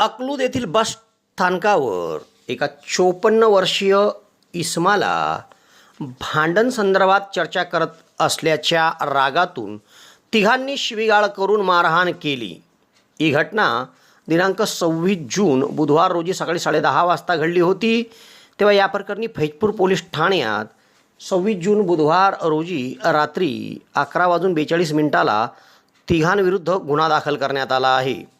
अकलूद येथील बस स्थानकावर एका चोपन्न वर्षीय इस्माला भांडण संदर्भात चर्चा करत असल्याच्या रागातून तिघांनी शिवीगाळ करून मारहाण केली. ही घटना दिनांक सव्वीस जून बुधवार रोजी सकाळी साडेदहा वाजता घडली होती. तेव्हा या प्रकरणी फैजपूर पोलीस ठाण्यात सव्वीस जून बुधवार रोजी रात्री अकरा वाजून बेचाळीस मिनिटाला तिघांविरुद्ध गुन्हा दाखल करण्यात आला आहे.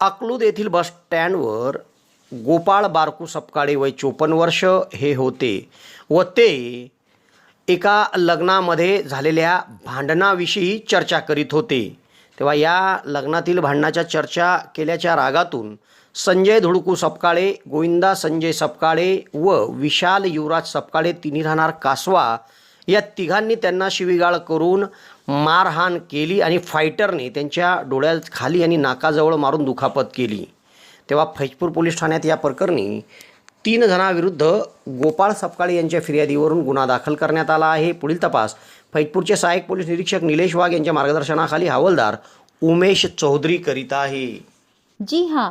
अकलूद येथील बस स्टँडवर गोपाळ बारकू सपकाळे वय चोपन्न वर्ष हे होते व ते एका लग्नामध्ये झालेल्या भांडणाविषयी चर्चा करीत होते. तेव्हा या लग्नातील भांडणाच्या चर्चा केल्याच्या रागातून संजय धुडकू सपकाळे गोविंदा संजय सपकाळे व विशाल युवराज सपकाळे तिन्ही राहणार कासवा या तिघांनी त्यांना शिवीगाळ करून मारहाण केली आणि फायटरने त्यांच्या डोळ्यात खाली आणि नाकाजवळ मारून दुखापत केली. तेव्हा फैजपूर पोलीस ठाण्यात या प्रकरणी तीन जणांविरुद्ध गोपाळ सपकाळे यांच्या फिर्यादीवरून गुन्हा दाखल करण्यात आला आहे. पुढील तपास फैजपूरचे सहाय्यक पोलीस निरीक्षक निलेश वाघ यांच्या मार्गदर्शनाखाली हवालदार उमेश चौधरी करीत आहे. जी हां